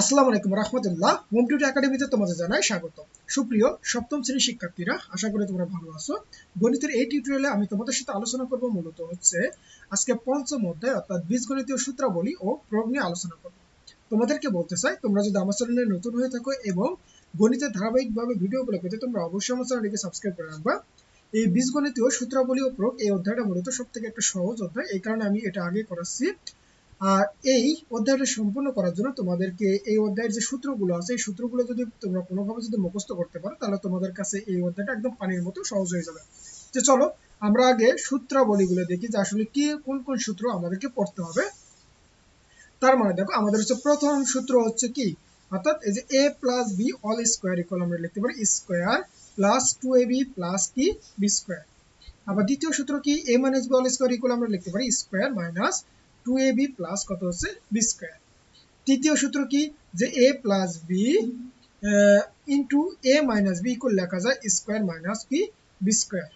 আসসালামু আলাইকুম রহমতুল্লাহ। হোম টিউটি একাডেমিতে তোমাদের জানাই স্বাগত সুপ্রিয়, সপ্তম শ্রেণির শিক্ষার্থীরা, আশা করি তোমরা ভালো আছো। গণিতের এই টিউটোরিয়ালে আমি তোমাদের সাথে আলোচনা করব মূলত হচ্ছে আজকে পঞ্চম অধ্যায়, অর্থাৎ বীজগণিতীয় সূত্রাবলী ও প্রয়োগ নিয়ে আলোচনা করব। তোমাদেরকে বলতে চাই, তোমরা যদি আমার চ্যানেলে নতুন হয়ে থাকো এবং গণিতের ধারাবাহিকভাবে ভিডিওগুলো পেতে, তোমরা অবশ্যই আমার চ্যানেলটিকে সাবস্ক্রাইব করে রাখবা। এই বীজগণিতীয় সূত্রাবলী ও প্রয়োগ এই অধ্যায়টা মূলত সব থেকে একটা সহজ অধ্যায়, এই কারণে আমি এটা আগে করাচ্ছি। আর এই অধ্যায়টা সম্পূর্ণ করার জন্য তোমাদেরকে এই অধ্যায়ের যে সূত্রগুলো আছে, এই সূত্রগুলো যদি তোমরা কোনোভাবে যদি মুখস্থ করতে পারো, তাহলে তোমাদের কাছে এই অধ্যায়টা একদম পানির মতো সহজ হয়ে যাবে। যে চলো, আমরা আগে সূত্রাবলীগুলো দেখি যে আসলে কি, কোন কোন সূত্র আমাদেরকে পড়তে হবে। তার মানে দেখো, আমাদের হচ্ছে প্রথম সূত্র হচ্ছে কি? অর্থাৎ এই যে A plus B all square equal আমরা লিখতে পারি square plus two A B plus কি? বি স্কোয়ার আবার দ্বিতীয় সূত্র কি? A minus B all square equal আমরা লিখতে পারি square minus two A B plus কত হচ্ছে? বি স্কোয়ার তৃতীয় সূত্র কি? যে A plus B into A minus B equal লেখা যায় স্কোয়ার মাইনাস কি বি স্কোয়ার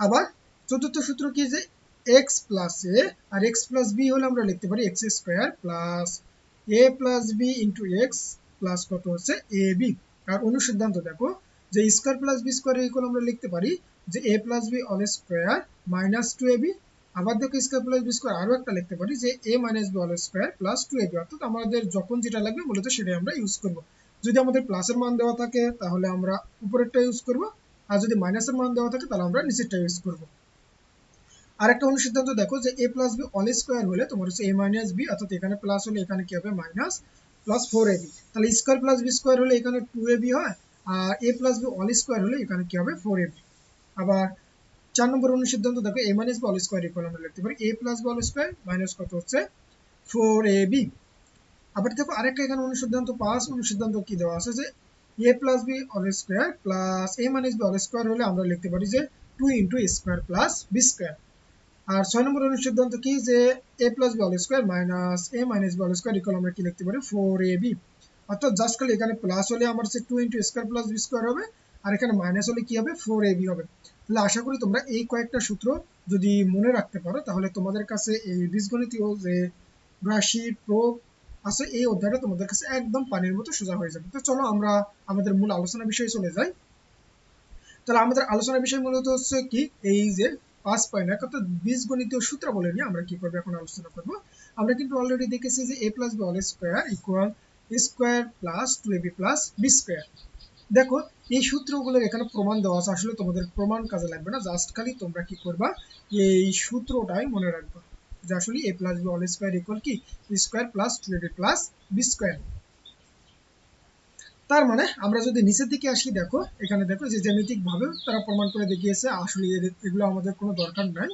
আবার চতুর্থ সূত্র কি? যে এক্স প্লাস এ আর এক্স প্লাস বি হলে আমরা লিখতে পারি X square plus A plus B into X plus কত হচ্ছে? এ বি আর অনুসিদ্ধান্ত দেখো, যে square plus B square equal আমরা লিখতে পারি যে A plus B all square minus two A B আবার দেখো স্কোয়ার প্লাস বি স্কোয়ার আরও একটা লিখতে পারি যে A minus B all square plus two A B অর্থাৎ আমাদের যখন যেটা লাগবে মূলত সেটাই আমরা ইউজ করব। যদি আমাদের প্লাসের মান দেওয়া থাকে, তাহলে আমরা উপরেরটা ইউজ করব, আর যদি মাইনাসের মান দেওয়া থাকে, তাহলে আমরা নিচেরটা ইউজ করব। আরেকটা অনুসিদ্ধান্ত দেখো যে A plus B all square হলে তোমার হচ্ছে এ মাইনাস বি অর্থাৎ এখানে প্লাস হলে এখানে কি হবে? Minus plus four A B তাহলে স্কোয়ার প্লাস বি স্কোয়ার হলে এখানে টু এ বি হয়, আর A plus B all square হলে এখানে কি হবে? ফোর এ বি আবার চার নম্বর অনুসিদ্ধান্ত দেখো A minus B all square equal আমরা লিখতে পারি। A plus B all square minus কত হচ্ছে? ফোর এ বি আবার দেখো, আরেকটা এখানে অনুসিদ্ধান্ত পাঁচ অনুসিদ্ধান্ত কি দেওয়া আছে যে A plus B all square plus A minus B all square হলে আমরা লিখতে পারি যে two into square plus B square আর ছয় নম্বর অনুসিদ্ধান্ত কি যে A plus B all square minus A minus B all square equal আমরা কি লিখতে পারি? ফোর এ বি অর্থাৎ জাস্ট খালি এখানে প্লাস হলে আমার হচ্ছে two into square plus B square হবে, আর এখানে মাইনাস হলে কি হবে? ফোর এ বি হবে। তাহলে আশা করি তোমরা এই কয়েকটা সূত্র যদি মনে রাখতে পারো, তাহলে তোমাদের কাছে এই বীজগণিতীয় যে রাশি প্রয়োগ আছে, এই অধ্যায়টা তোমাদের কাছে একদম পানির মতো সোজা হয়ে যাবে। তো চলো আমরা আমাদের মূল আলোচনা বিষয়ে চলে যাই। তাহলে আমাদের আলোচনা বিষয় মূলত হচ্ছে কি, এই যে পাঁচ পয়েন্ট এক, অর্থাৎ বীজগণিতীয় সূত্র বলে নিয়ে আমরা কি করব এখন আলোচনা করব। আমরা কিন্তু অলরেডি দেখেছি যে A plus B all square equal square plus two A B plus B square দেখো, এই সূত্রগুলোর এখানে প্রমাণ দেওয়া আছে। আসলে তোমাদের প্রমাণ কাজে লাগবে না জাস্ট খালি তোমরা কি করবা, এই সূত্রটাই মনে রাখবা যে আসলে A plus B all square equal কি? Square plus two A plus B square তার মানে আমরা যদি নিচের দিকে আসি, দেখো, এখানে দেখো যে জ্যামিতিক ভাবে তারা প্রমাণ করে দেখিয়েছে, আসলে এগুলো আমাদের কোনো দরকার নাই।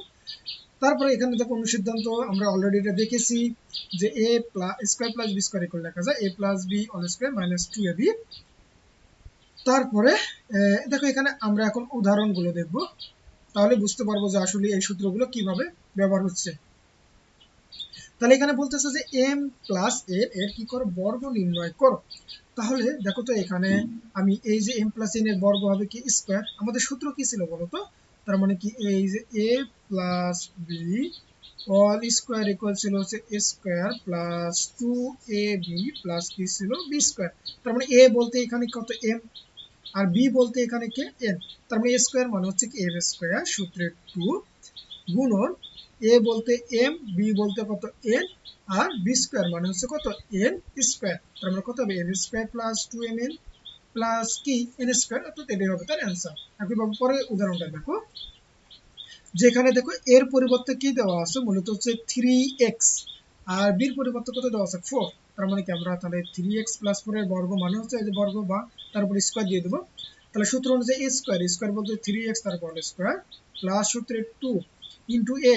তারপরে এখানে দেখো অনুসিদ্ধান্ত, আমরা অলরেডি এটা দেখেছি যে A plus square plus B square equal লেখা যায় A plus B all square minus two A B তারপরে দেখো এখানে আমরা এখন উদাহরণগুলো দেখব। তাহলে বুঝতে পারব যে আসলে এই সূত্রগুলো কীভাবে ব্যবহার হচ্ছে। তাহলে এখানে বলতেছে যে এম প্লাস এর এর কি করো? বর্গ নির্ণয় করো। তাহলে দেখো তো এখানে আমি এই যে এম প্লাস এন এর বর্গ হবে কি স্কোয়ার আমাদের সূত্র কি ছিল বলতো তার মানে কি এই যে A plus B all square equal ছিল হচ্ছে A square plus two A B plus কি ছিল বি স্কোয়ার তার মানে এ বলতে এখানে কত এম আর বি বলতে এখানে কে? এন তার মানে এ স্কোয়ার মানে হচ্ছে কি? এম স্কোয়ার সূত্রের টু গুণন এ বলতে এম বি বলতে কত? এন আর বি স্কোয়ার মানে হচ্ছে কত? এন স্কোয়ার তার মানে কত হবে? N square plus two M N plus কি? এন স্কোয়ার অর্থাৎ এটাই হবে তার অ্যান্সার একইভাবে পরে উদাহরণটা দেখো। যেখানে দেখো, এর পরিবর্তে কি দেওয়া আছে? মূলত হচ্ছে থ্রি এক্স আর বির পরিবর্তে কত দেওয়া আছে? ফোর তার মানে কি আমরা তাহলে থ্রি এক্স প্লাস ফোর এর বর্গ মানে হচ্ছে এই যে বর্গ বা তার উপর স্কোয়ার দিয়ে দেবো। তাহলে সূত্র অনুযায়ী এ স্কোয়ার স্কোয়ার বলতে থ্রি এক্স তারপর স্কোয়ার প্লাস সূত্রে টু ইন্টু এ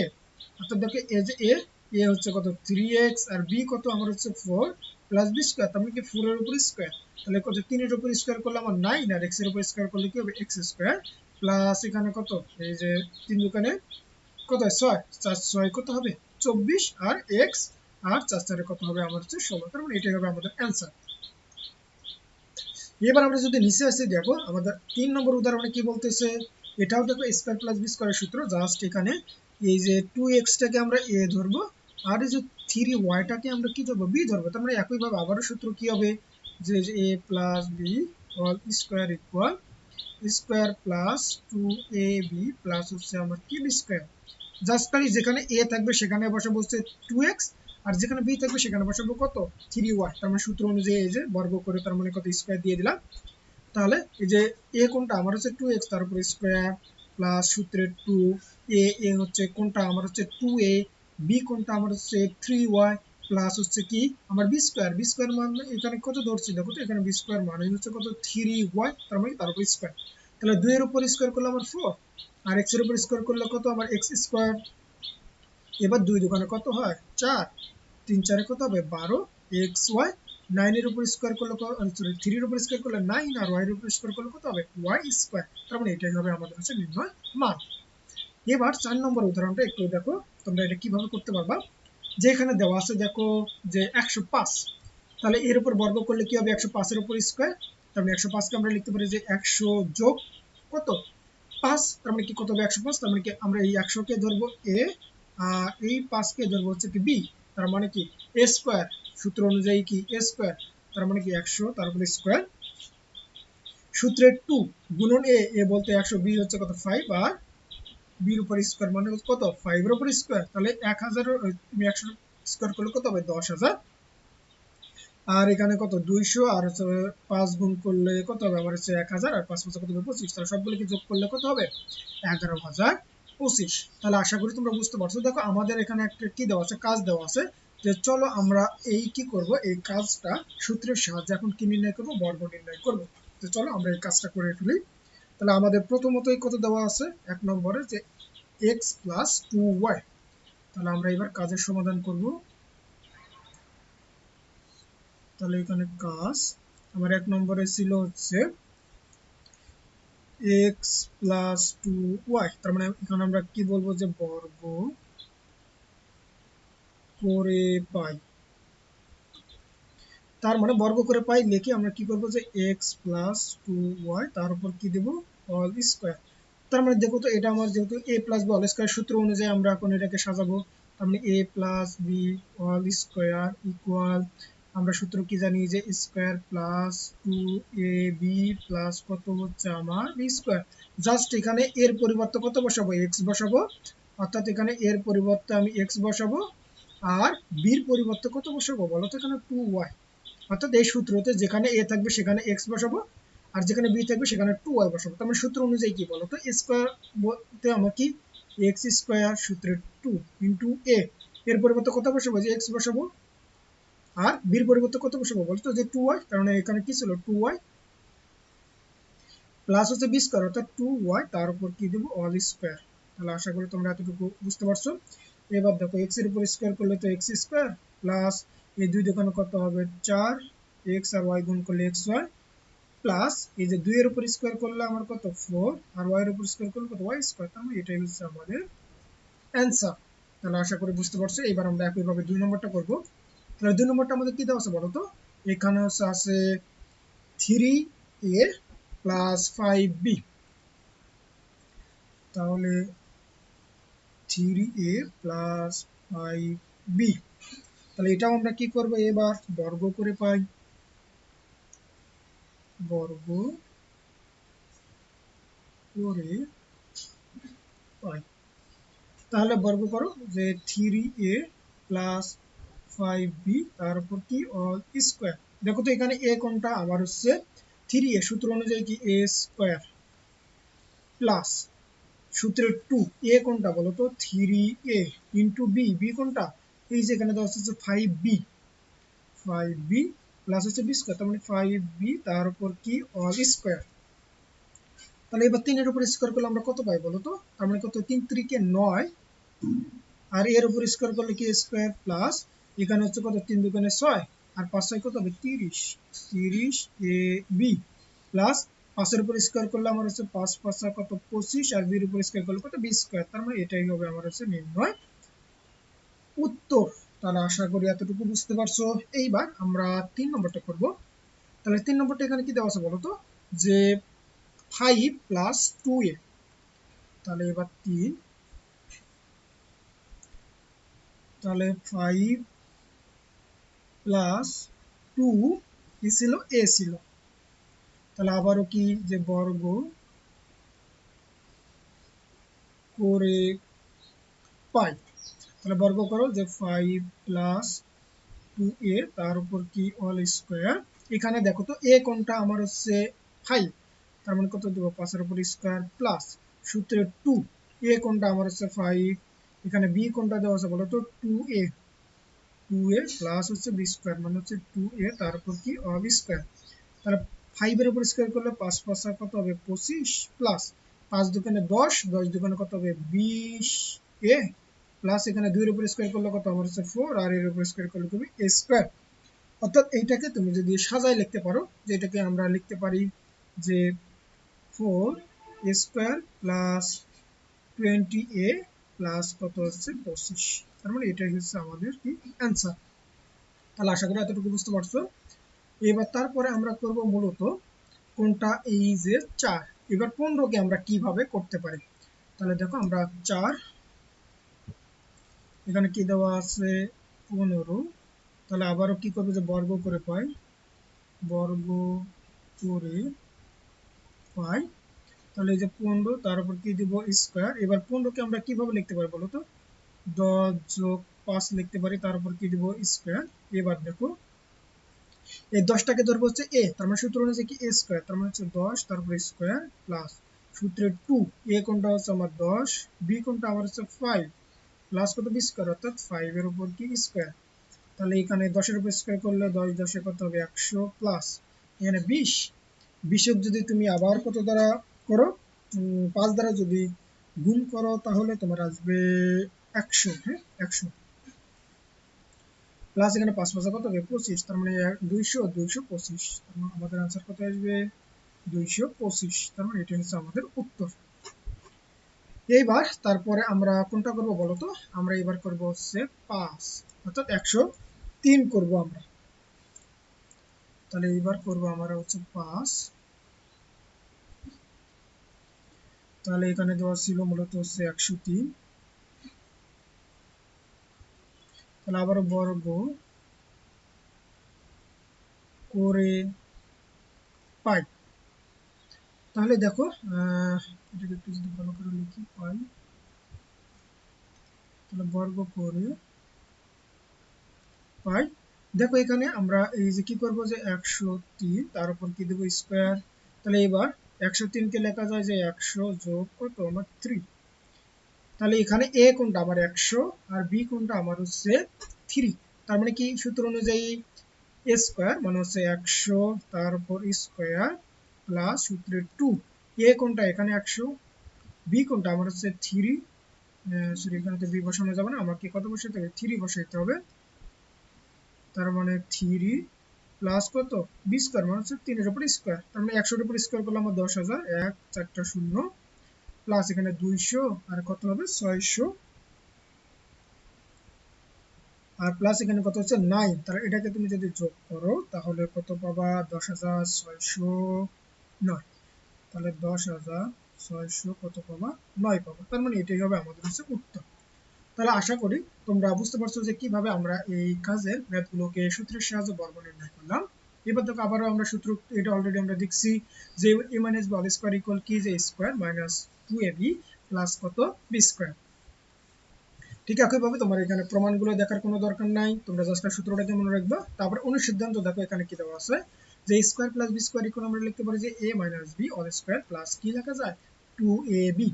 অর্থাৎ দেখো এ যে এ এ হচ্ছে কত? থ্রি এক্স আর বি কত? আমার হচ্ছে ফোর প্লাস বি স্কোয়ার তার মানে কি ফোর এর উপর স্কোয়ার তাহলে কত? তিনের উপর স্কোয়ার করলে আমার নাইন আর এক্সের উপর স্কোয়ার করলে কি হবে? এক্স স্কোয়ার প্লাস এখানে কত? এই যে তিন দোকানে কত? ছয়, চার, ছয় কত হবে? চব্বিশ আর এক্স আর চার চারে কত হবে আমার হচ্ছে ষোলো তার মানে এটাই হবে আমাদের অ্যান্সার এবার আমরা যদি নিচে আসি দেখো, আমাদের তিন নম্বর উদাহরণে কি বলতেছে? এটাও দেখো স্কোয়ার প্লাস বি স্কোয়ারের সূত্র জাস্ট এখানে। এই যে টু এক্সটাকে আমরা এ ধরবো, আর এই যে থ্রি ওয়াইটাকে আমরা কি ধরবো? বি ধরবো। তার মানে একইভাবে আবারও সূত্র কি হবে? যে A plus B all square equal square plus two A B plus হচ্ছে আমার কি বি স্কোয়ার জাস্ট খালি যেখানে এ থাকবে সেখানে বসাবো হচ্ছে টু এক্স আর যেখানে বি থাকবে সেখানে বসাবো কত? থ্রি ওয়াই তার মানে সূত্র অনুযায়ী এই যে বর্গ করে তার মানে কত স্কোয়ার দিয়ে দিলাম। তাহলে এই যে এ কোনটা? আমার হচ্ছে টু এক্স তার উপর স্কোয়ার প্লাস সূত্রের টু এ এ হচ্ছে কোনটা? আমার হচ্ছে টু এ বি কোনটা? আমার হচ্ছে থ্রি ওয়াই প্লাস হচ্ছে কি? আমার বি স্কোয়ার বি স্কোয়ার মান এখানে কত ধরছি? দেখো তো, এখানে বি স্কোয়ার মানে হচ্ছে কত? থ্রি ওয়াই তার মানে তার উপর স্কোয়ার তাহলে দুইয়ের উপর স্কোয়ার করলে আমার ফোর আর এক্সের উপর স্কোয়ার করলে কত? আমার এক্স স্কোয়ার এবার দুই দোকানে কত হয়? চার। তিন চারে কত হবে? বারো। এক্স ওয়াই নাইনের উপর স্কোয়ার করলে সরি থ্রির উপর স্কোয়ার করলে নাইন আর ওয়াই এর উপর স্কোয়ার করলে কত হবে? ওয়াই স্কোয়ার তার মানে এটাই হবে আমাদের হচ্ছে নির্ণয় মান। এবার চার নম্বর উদাহরণটা একটু দেখো। তোমরা এটা কীভাবে করতে পারবা? যে এখানে দেওয়া আছে দেখো যে একশো পাঁচ। তাহলে এর উপর বর্গ করলে কি হবে? একশো পাঁচের উপর স্কোয়ার তার মানে একশো পাঁচকে আমরা লিখতে পারি যে একশো যোগ কত? পাঁচ। তার মানে কি কত হবে? একশো পাঁচ। তার মানে কি আমরা এই একশোকে ধরবো এ এই পাঁচকে ধরবো হচ্ছে কি বি, তার মানে কি এ স্কোয়ার সূত্র অনুযায়ী কি এ স্কোয়ার তার মানে কি একশো তারপরে স্কোয়ার সূত্রের টু গুণন এ এ বলতে একশো বি হচ্ছে কত? ফাইভ আর বির উপর স্কোয়ার মানে কত? ফাইভ এর উপর স্কোয়ার তাহলে এক হাজার তুমি একশো স্কোয়ার করলে কত হবে? দশ হাজার। আর এখানে কত? দুইশো, আর হচ্ছে পাঁচ গুণ করলে কত হবে? আমার হচ্ছে এক হাজার, আর পাঁচ পাঁচ কত হবে? পঁচিশ, তাহলে সবগুলোকে যোগ করলে কত হবে? এগারো হাজার। পঁচিশ। তাহলে আশা করি তোমরা বুঝতে পারছ। দেখো, আমাদের এখানে একটা কি দেওয়া আছে? কাজ দেওয়া আছে যে চলো আমরা এই কি করব? এই কাজটা সূত্রের সাহায্যে এখন কি নির্ণয় করব? বর্গ নির্ণয় করব। তো চলো আমরা এই কাজটা করে ফেলি। তাহলে আমাদের প্রথমতই কত দেওয়া আছে? এক নম্বরে যে এক্স প্লাস টু ওয়াই তাহলে আমরা এবার কাজের সমাধান করব। তাহলে এখানে কাজ। আমার এক নম্বরে ছিল হচ্ছে এক্স প্লাস টু ওয়াই তার মানে এখানে আমরা কি বলব যে বর্গ করে পাই। তার মানে বর্গ করে পাই লিখে আমরা কি করব যে এক্স প্লাস টু ওয়াই তার উপর কি দেব? অল স্কোয়ার তার মানে দেখো তো এটা আমার যেহেতু A plus B all square সূত্র অনুযায়ী আমরা এখন এটাকে সাজাবো। তার মানে A plus B all square equal আমরা সূত্র কি জানি যে square plus two A B plus কত হচ্ছে আমার স্কোয়ার। জাস্ট এখানে এর পরিবর্তে কত বসাবো? এক্স বসাবো। অর্থাৎ এখানে এর পরিবর্তে আমি এক্স বসাবো। আর বির পরিবর্তে কত বসাবো? বলো তো এখানে টু ওয়াই। অর্থাৎ এই সূত্রতে যেখানে এ থাকবে সেখানে এক্স বসাবো। আর যেখানে বি থাকবে সেখানে টু ওয়াই বসাবো। তার মানে সূত্র অনুযায়ী কি বলো তো? স্কোয়ার বলতে আমার কি? এক্স স্কোয়ার সূত্রের টু ইন্টু এ। এর পরিবর্তে কত বসাবো? যে এক্স বসাবো। আর বির পরিবর্তে কত বসাবো বলতো? যে টু ওয়াই কারণ এখানে কি ছিল? টু ওয়াই প্লাস হচ্ছে বি স্কোয়ার অর্থাৎ টু ওয়াই তার উপর কি দেবো? অল স্কোয়ার তাহলে আশা করি তোমরা এতটুকু বুঝতে পারছ। এবার দেখো এক্সের উপর স্কোয়ার করলে তো এক্স স্কোয়ার প্লাস এই দুই দোকানে কত হবে? চার এক্স আর ওয়াই গুণ করলে এক্স ওয়াই প্লাস এই যে দুই এর উপর স্কোয়ার করলে আমার কত? ফোর আর ওয়াই এর উপর স্কোয়ার করলে কত? ওয়াই স্কোয়ার মানে এটাই হচ্ছে আমাদের অ্যান্সার তাহলে আশা করি বুঝতে পারছ। এবার আমরা একইভাবে দুই নম্বরটা করব। তাহলে দুই নম্বরটা আমাদের কি দেওয়া আছে বলো তো? এখানে হচ্ছে আছে three A plus five B তাহলে three A plus five B তাহলে এটাও আমরা কি করব? এবার বর্গ করে পাই। বর্গ করে পাই। তাহলে বর্গ করো যে three A plus five B তার উপর কি? অল স্কোয়ার দেখো তো এখানে এ কোনটা? আবার হচ্ছে থ্রি এ সূত্র অনুযায়ী কি? এ স্কোয়ার প্লাস সূত্রের টু এ কোনটা বলো তো? Three A into B B কোনটা? এই যে এখানে দেওয়া হচ্ছে five B five B plus হচ্ছে বি স্কোয়ার তার মানে ফাইভ বি তার উপর কি? অল স্কোয়ার তাহলে এবার তিনের উপর স্কোয়ার করলে আমরা কত পাই বলো তো? তার মানে কত? তিন ত্রিকে নয়। আর এর উপর স্কোয়ার করলে কি? স্কোয়ার প্লাস এখানে হচ্ছে কত? তিন দোকানে ছয়। আর পাঁচ ছয় কত হবে? তিরিশ। তিরিশ এ বি প্লাস পাঁচের উপর স্কোয়ার করলে আমার হচ্ছে পাঁচ পাঁচা কত? পঁচিশ। আর বির উপর স্কোয়ার করলে কত? বি স্কোয়ার তার মানে এটাই হবে আমার হচ্ছে নির্ণয় উত্তর। তাহলে আশা করি এতটুকু বুঝতে পারছ। এইবার আমরা তিন নম্বরটা করব। তাহলে তিন নম্বরটা এখানে কি দেওয়া আছে বলো তো? যে ফাইভ প্লাস টু এ তাহলে এবার তিন। তাহলে ফাইভ প্লাস টু কি ছিল? এ ছিল। তাহলে আবারও কি যে বর্গ করে পাই? তাহলে বর্গ করো যে ফাইভ প্লাস টু এ তার উপর কি অল স্কোয়ার এখানে দেখো তো এ কোনটা? আমার হচ্ছে ফাইভ তার মানে কত দেবো? পাঁচের উপর স্কোয়ার প্লাস সূত্রে টু এ কোনটা? আমার হচ্ছে ফাইভ এখানে বি কোনটা দেওয়া আছে বলো তো? Two A two A plus হচ্ছে বি স্কোয়ার মানে হচ্ছে টু এ কি? স্কোয়ার ফাইভের করলে পাঁচ পাঁচ হবে? পঁচিশ প্লাস পাঁচ দশ দশ কত হবে? বিশ এ প্লাস এখানে উপর করলে কত? আমার হচ্ছে ফোর উপর করলে তুমি এ স্কোয়ার অর্থাৎ এইটাকে তুমি যদি সাজায় লিখতে পারো, যে এটাকে আমরা লিখতে পারি যে four square plus twenty A plus কত হচ্ছে? পঁচিশ। তার মানে এটাই হচ্ছে আমাদের কি অ্যান্সার তাহলে আশা করি এতটুকু বুঝতে পারছ। এবার তারপরে আমরা করব মূলত কোনটা এই যে চার। এবার পনেরোকে আমরা কীভাবে করতে পারি? তাহলে দেখো আমরা চার, এখানে কি দেওয়া আছে? পনেরো। তাহলে আবারও কি করব যে বর্গ করে পাই? বর্গ করে পাই। তাহলে এই যে পনেরো, তার উপর কি দিব? স্কোয়ার এবার পনেরোকে আমরা কীভাবে লিখতে পারি বলো তো? দশ যোগ পাঁচ লিখতে পারি তার উপর কি দিব? স্কোয়ার এবার দেখো, এই দশটাকে ধরবো হচ্ছে এ তার মানে সূত্র অনুযায়ী কি? এ স্কোয়ার তার মানে হচ্ছে দশ, তারপর স্কোয়ার প্লাস সূত্রে টু এ কোনটা হচ্ছে আমার দশ বি কোনটা আমার হচ্ছে ফাইভ প্লাস কত? বি স্কোয়ার অর্থাৎ ফাইভ এর উপর কি? স্কোয়ার তাহলে এখানে দশের উপর স্কোয়ার করলে দশ দশে কত হবে? একশো প্লাস এখানে বিশ। বিশক যদি তুমি আবার কত দ্বারা করো? পাঁচ দ্বারা যদি গুণ করো, তাহলে তোমার আসবে একশো হ্যাঁ? প্লাস এখানে পাঁচ পাঁচা কত হবে? পঁচিশ। তার মানে দুইশো দুইশো পঁচিশ। তার মানে আমাদের আনসার কত আসবে? দুইশো পঁচিশ। তার মানে এটা হচ্ছে আমাদের উত্তর। এইবার তারপরে আমরা কোনটা করব বলতো আমরা এবার করব হচ্ছে পাঁচ। অর্থাৎ একশো তিন করব আমরা। তাহলে এইবার করব আমরা হচ্ছে পাঁচ। তাহলে এখানে দেওয়া ছিল মূলত হচ্ছে একশো তিন। তাহলে আবার বর্গ করে পাই। তাহলে দেখো এটাকে একটু যদি ভালো করে লিখি, পাই। তাহলে বর্গ করে পাই। দেখো এখানে আমরা এই যে কি করব যে একশো তিন, তার উপর কি দেবো স্কোয়ার তাহলে এবার একশো তিনকে লেখা যায় যে একশো যোগ কত? আমার থ্রি তাহলে এখানে এ কোনটা? আমার একশো আর বি কোনটা? আমার হচ্ছে থ্রি তার মানে কি? সূত্র অনুযায়ী এ স্কোয়ার মানে হচ্ছে একশো, তারপর স্কোয়ার প্লাস সূত্রের টু এ কোনটা? এখানে একশো। বি কোনটা? আমার হচ্ছে থ্রি সরি এখানে তো বি বসানো যাবে না। আমাকে কত বসাতে হবে? থ্রি বসাইতে হবে। তার মানে থ্রি প্লাস কত? বি স্কোয়ার মানে হচ্ছে তিনের উপর স্কোয়ার তার মানে একশোর উপর স্কোয়ার করলে আমার দশ হাজার। এক, চারটা শূন্য। প্লাস এখানে দুইশো, আর কত হবে? ছয়শো। আর প্লাস এখানে কত হচ্ছে? নাইন। তাহলে এটাকে তুমি যদি যোগ করো, তাহলে কত পাবা? দশ হাজার ছয়শো নয়। তাহলে দশ হাজার ছয়শো কত পাবা? নয় পাবা। তার মানে এটাই হবে আমাদের হচ্ছে উত্তর। তাহলে আশা করি তোমরা বুঝতে পারছ যে কীভাবে আমরা এই কাজের ম্যাথগুলোকে সূত্রের সাহায্যে বর্গ নির্ণয় করলাম। এবার দেখো আবারও আমরা সূত্র, এটা অলরেডি আমরা দেখছি যে A minus B all square equal কি? যে square minus two A B plus কত? বি স্কোয়ার ঠিক একইভাবে তোমার এখানে প্রমাণগুলো দেখার কোনো দরকার নাই। তোমরা জাস্ট সূত্রটাকে মনে রাখবা। তারপর অনুসিদ্ধান্ত দেখো এখানে কি দেওয়া আছে। যে square plus B square equal আমরা লিখতে পারি যে A minus B all square plus কি লেখা যায়? টু এ বি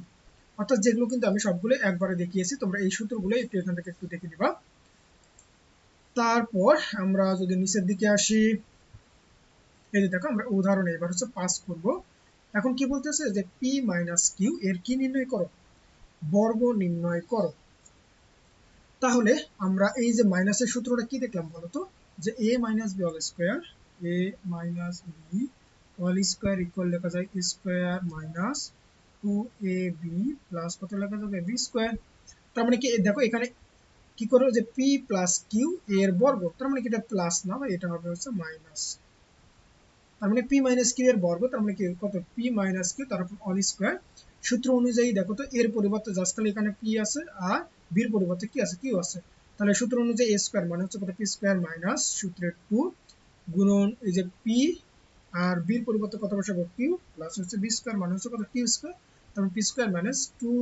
অর্থাৎ যেগুলো কিন্তু আমি সবগুলো একবারে দেখিয়েছি, তোমরা এই সূত্রগুলো একটু এখান থেকে একটু দেখে দিবা তারপর আমরা যদি নিচের দিকে আসি এই যে দেখো আমরা উদাহরণ এবার হচ্ছে পাস করব। এখন কি বলতেছে যে পি মাইনাস কিউ এর কি নির্ণয় করো? বর্গ নির্ণয় করো। তাহলে আমরা এই যে মাইনাসের সূত্রটা কি দেখলাম বলতো যে A minus B all square A minus B all square equal লেখা যায় square minus two A B plus কত লেখা যাবে? বি স্কোয়ার তার মানে কি, দেখো এখানে কি করো যে পি প্লাস কিউ এর বর্গ, তার মানে কি এটা প্লাস না, এটা হবে হচ্ছে মাইনাস তার মানে পি মাইনাস কিউ এর বর্গ, তার মানে কি? কত? পি মাইনাস কিউ তার অল স্কোয়ার সূত্র অনুযায়ী দেখো তো, এর পরিবর্তে জাস্ট খালি এখানে পি আছে আর বির পরিবর্তে কি আছে কিউ আছে। তাহলে সূত্র অনুযায়ী এ স্কোয়ার মানে হচ্ছে কত? পি স্কোয়ার মাইনাস সূত্রের টু গুণন এই যে পি আর বির পরিবর্তে কত বসাবো? কিউ প্লাস হচ্ছে বি স্কোয়ার মানে হচ্ছে কত? কিউ স্কোয়ার তারপর P square minus two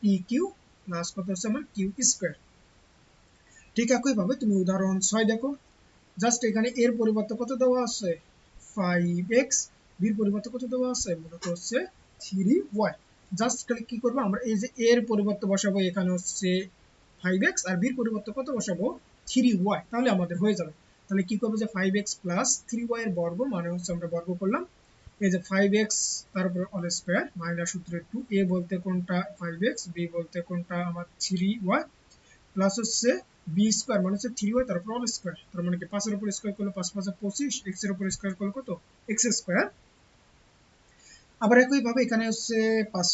P Q plus কত হচ্ছে আমার কিউ স্কোয়ার ঠিক একইভাবে তুমি উদাহরণ ছয় দেখো। জাস্ট এখানে এর পরিবর্তে কত দেওয়া আছে? ফাইভ এক্স বির পরিবর্তে কত দেওয়া আছে? মূলত হচ্ছে থ্রি ওয়াই জাস্ট খালি কি করব? আমরা এই যে এর পরিবর্তে বসাবো, এখানে হচ্ছে ফাইভ এক্স আর বির পরিবর্তে কত বসাবো? থ্রি ওয়াই তাহলে আমাদের হয়ে যাবে। তাহলে কি করব যে five X plus three Y এর বর্গ মানে হচ্ছে আমরা বর্গ করলাম। এই যে ফাইভ এক্স তারপরে অল স্কোয়ার মাইনাস সূত্রের টু এ বলতে কোনটা? ফাইভ এক্স বি বলতে কোনটা? আমার থ্রি ওয়াই প্লাস হচ্ছে বি স্কোয়ার মানে হচ্ছে থ্রি ওয়াই তারপর অল স্কোয়ার তার মানে কি পাঁচের উপর স্কোয়ার করলে পাঁচ, পাঁচে পঁচিশ এক্সের উপর স্কোয়ার করলে কত? এক্স স্কোয়ার আবার একইভাবে এখানে হচ্ছে পাঁচ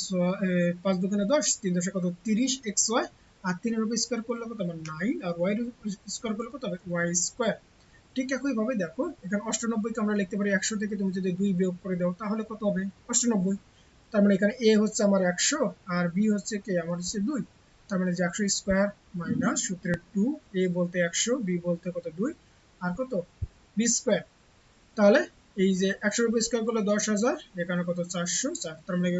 পাঁচ দোকানে দশ, তিন দশে কত? তিরিশ এক্স ওয়াই আর তিনের উপর স্কোয়ার করলে কত? আমার নাইন আর ওয়াই স্কোয়ার করলে কত? হবে ওয়াই স্কোয়ার ঠিক একইভাবে দেখো, এখানে অষ্টানব্বইকে আমরা লিখতে পারি একশো থেকে তুমি যদি দুই বিয়োগ করে দাও, তাহলে কত হবে? অষ্টানব্বই। তার মানে এখানে এ হচ্ছে আমার একশো, আর বি হচ্ছে কে? আমার হচ্ছে দুই। তার মানে যে একশো স্কোয়ার মাইনাস সূত্রের টু এ বলতে একশো বি বলতে কত, দুই, আর কত? বি স্কোয়ার তাহলে এই যে একশোর উপর স্কোয়ার করলে দশ হাজার, এখানে কত? চারশো, চার। তার মানে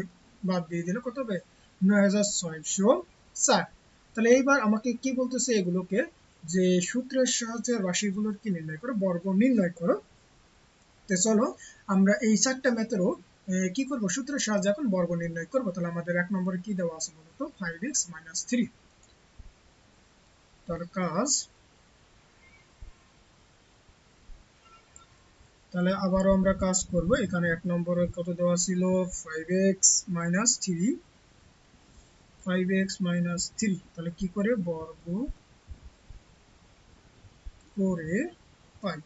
বাদ দিয়ে দিলে কত হবে? নয় হাজার ছয়শো চার। তাহলে এইবার আমাকে কি বলতেছে এগুলোকে? যে সূত্রের সাহায্যে রাশিগুলোর কি নির্ণয় করো? বর্গ নির্ণয় করো। তো চলো, আমরা এই চারটা মেথডও কি করব? সূত্রের সাহায্যে এখন বর্গ নির্ণয় করব। তাহলে আমাদের এক নম্বরে কি দেওয়া আছে বলতো ফাইভ এক্স মাইনাস থ্রি তার কাজ তাহলে আবারও আমরা কাজ করব। এখানে এক নম্বরে কত দেওয়া ছিল? Five X minus three five X minus three তাহলে কি করে? বর্গ করে পাই।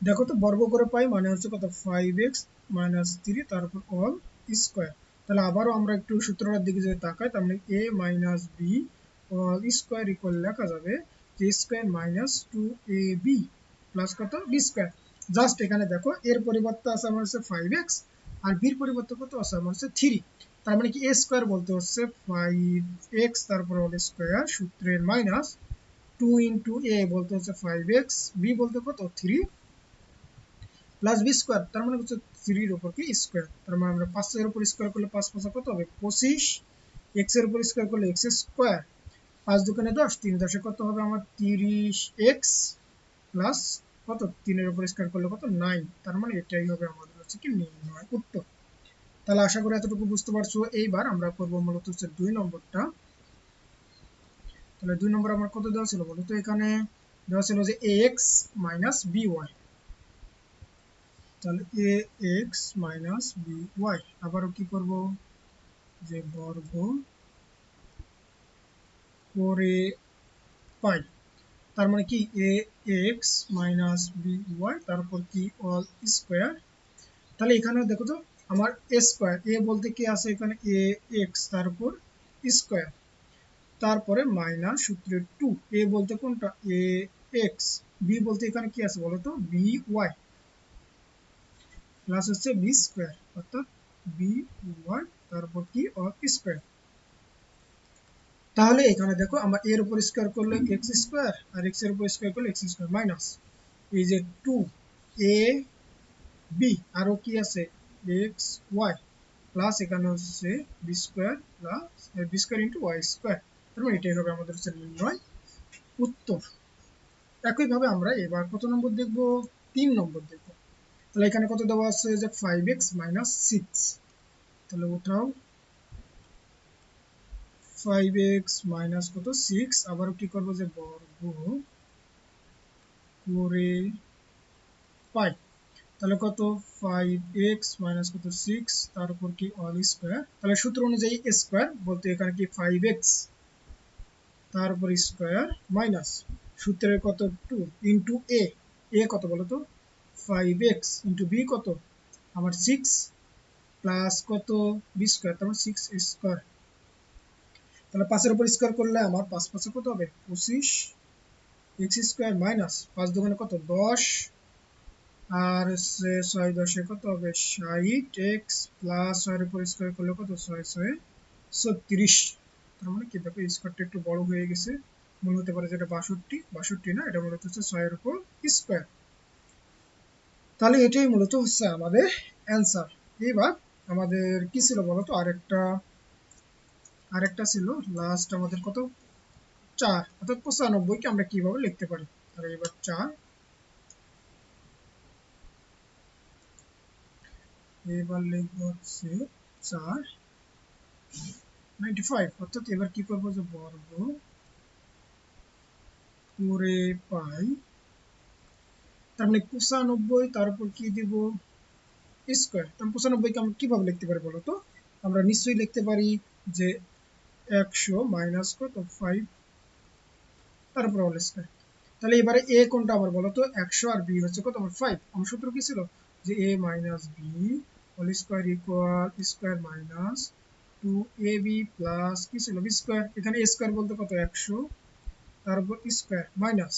দেখো তো, বর্গ করে পাই মানে হচ্ছে কত? ফাইভ এক্স মাইনাস থ্রি তারপর অল স্কোয়ার তাহলে আবারও আমরা একটু সূত্রটার দিকে যদি তাকাই মানে A minus B square equal লেখা যাবে যে square minus two A B plus কত? বি স্কোয়ার জাস্ট এখানে দেখো, এর পরিবর্তে আছে আমার হচ্ছে ফাইভ এক্স আর বির পরিবর্তে কত? আছে আমার হচ্ছে থ্রি তার মানে কি এ স্কোয়ার বলতে হচ্ছে ফাইভ এক্স তারপর অল স্কোয়ার সূত্রের মাইনাস টু ইন্টু এ বলতে হচ্ছে ফাইভ এক্স বি বলতে কত? থ্রি প্লাস বি স্কোয়ার তার মানে হচ্ছে থ্রির উপর কি স্কোয়ার তার মানে আমরা পাঁচের উপর স্কোয়ার করলে পাঁচ পাঁচ কত হবে? পঁচিশ। এক্সের উপর স্কোয়ার করলে এক্স স্কোয়ার পাঁচ দোকানে দশ, তিন দশে কত হবে আমার? তিরিশ এক্স প্লাস কত? তিনের উপর স্কোয়ার করলে কত? নাইন তার মানে এটাই হবে আমাদের হচ্ছে কি নির্ণয় উত্তর। তাহলে আশা করি এতটুকু বুঝতে পারছ। এইবার আমরা করব মূলত হচ্ছে দুই নম্বরটা। তাহলে দুই নম্বর আমার কত দেওয়া ছিল বলো তো? এখানে দেওয়া ছিল যে a x minus b y তাহলে a x minus b y আবারও কি করব? যে বর্গ করে পাই, তার মানে কি? A x minus b y তারপর কি? অল স্কোয়ার তাহলে এখানে দেখো তো, আমার এ স্কোয়ার এ বলতে কি আছে এখানে? এ এক্স তারপর স্কোয়ার তারপরে মাইনাস সূত্রের টু এ বলতে কোনটা? এ এক্স বি বলতে এখানে কি আছে বলো তো? বি ওয়াই প্লাস হচ্ছে বি স্কোয়ার অর্থাৎ বি ওয়াই তারপর কি? অল স্কোয়ার তাহলে এখানে দেখো, আমরা এর উপর স্কোয়ার করলে এক্স স্কোয়ার আর এক্সের উপর স্কোয়ার করলে এক্স স্কোয়ার মাইনাস এই যে টু এ বি আরও কি আছে? এক্স ওয়াই প্লাস এখানে হচ্ছে b square plus b square into y square তার মানে এটাই হবে আমাদের হচ্ছে নির্ণয় উত্তর। একইভাবে আমরা এবার কত নম্বর দেখব? তিন নম্বর দেখব। তাহলে এখানে কত দেওয়া আছে? যে ফাইভ এক্স মাইনাস সিক্স তাহলে ওঠাও ফাইভ এক্স মাইনাস কত? সিক্স আবার কি করব যে বর্গ করে পাই। তাহলে কত? ফাইভ এক্স মাইনাস কত? সিক্স তার উপর কি অল স্কোয়ার তাহলে সূত্র অনুযায়ী স্কোয়ার বলতে এখানে কি ফাইভ এক্স তার উপর স্কোয়ার মাইনাস সূত্রের কত? টু ইন্টু এ এ কত বলো তো? ফাইভ এক্স ইন্টু বি কত? আমার সিক্স প্লাস কত? বি স্কোয়ার তার সিক্স স্কোয়ার তাহলে পাঁচের উপর স্কোয়ার করলে আমার পাঁচ পাঁচে কত হবে? পঁচিশ এক্স স্কোয়ার মাইনাস পাঁচ দোকানে কত? দশ। আর হচ্ছে ছয় দশে কত হবে? ষাট এক্স প্লাস ছয়ের উপর স্কোয়ার করলে কত? ছয় ছয়, ছত্রিশ। তার মানে কি? দেখো স্কোয়ারটা একটু বড় হয়ে গেছে। মনে হতে পারে যে এটা বাষট্টি। বাষট্টি না? এটা মনে হচ্ছে ছয়ের উপর স্কোয়ার তাহলে এটাই মূলত হচ্ছে আমাদের অ্যান্সার এবার আমাদের কি ছিল বলতো আরেকটা আরেকটা ছিল লাস্ট আমাদের কত? চার, অর্থাৎ পঁচানব্বইকে আমরা কীভাবে লিখতে পারি? তাহলে এবার চার। এবার লিখব হচ্ছে চার নাইনটি ফাইভ অর্থাৎ এবার কি করব যে বর্গ করে পাই তার মানে পঁচানব্বই তার উপর কি দিব? স্কোয়ার তাহলে পঁচানব্বইকে আমরা কীভাবে লিখতে পারি বলতো আমরা নিশ্চয়ই লিখতে পারি যে একশো মাইনাস কত? ফাইভ তারপর অল স্কোয়ার তাহলে এবারে এ কোনটা আমার বলো তো? একশো আর বি হচ্ছে কত? আমার ফাইভ আমার সূত্র কি ছিল? যে a minus b whole square equal square minus two a b plus কি ছিল? বি স্কোয়ার এখানে এ স্কোয়ার বলতে কত? একশো। তার উপর স্কোয়ার মাইনাস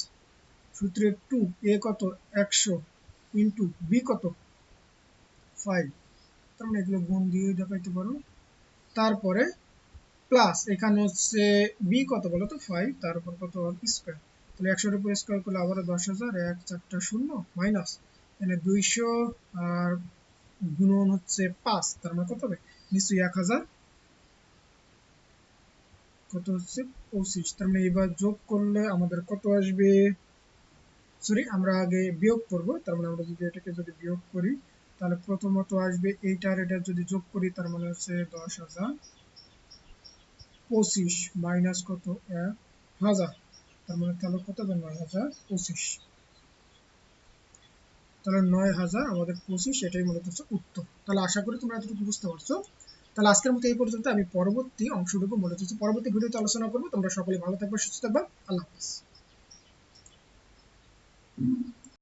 সূত্রে টু, এ কত? একশো ইন্টু বি কত? ফাইভ। তার মানে এগুলো গুণ দিয়ে দেখাইতে পারো। তারপরে প্লাস, এখানে হচ্ছে বি কত বলো তো? ফাইভ, তার উপর কত স্কোয়ার। তাহলে একশোর উপর স্কোয়ার করলে আবারও দশ হাজার, এক চারটা শূন্য, মাইনাস। এখানে দুইশো আর গুণন হচ্ছে পাঁচ, তার মানে কত হবে? নিশ্চয়ই এক হাজার। কত হচ্ছে? পঁচিশ। তার মানে এবার যোগ করলে আমাদের কত আসবে? সরি আমরা আগে বিয়োগ করব, তার মানে আমরা যদি এটাকে যদি বিয়োগ করি, তাহলে প্রথমত আসবে এইটার এটা যদি যোগ করি, তার মানে হচ্ছে দশ হাজার পঁচিশ মাইনাস কত? এক হাজার। তার মানে তাহলে কত হবে? নয় হাজার পঁচিশ। তাহলে নয় হাজার আমাদের পঁচিশ, এটাই মূলত হচ্ছে উত্তর। তাহলে আশা করি তোমরা এতটুকু বুঝতে পারছ। তাহলে আজকের মতো এই পর্যন্ত, আমি পরবর্তী অংশটুকু মূলত হচ্ছে পরবর্তী ভিডিওতে আলোচনা করব। তোমরা সকলে ভালো থাকবে, সুস্থ থাকবে। আল্লাহ হাফিজ। Mm-hmm.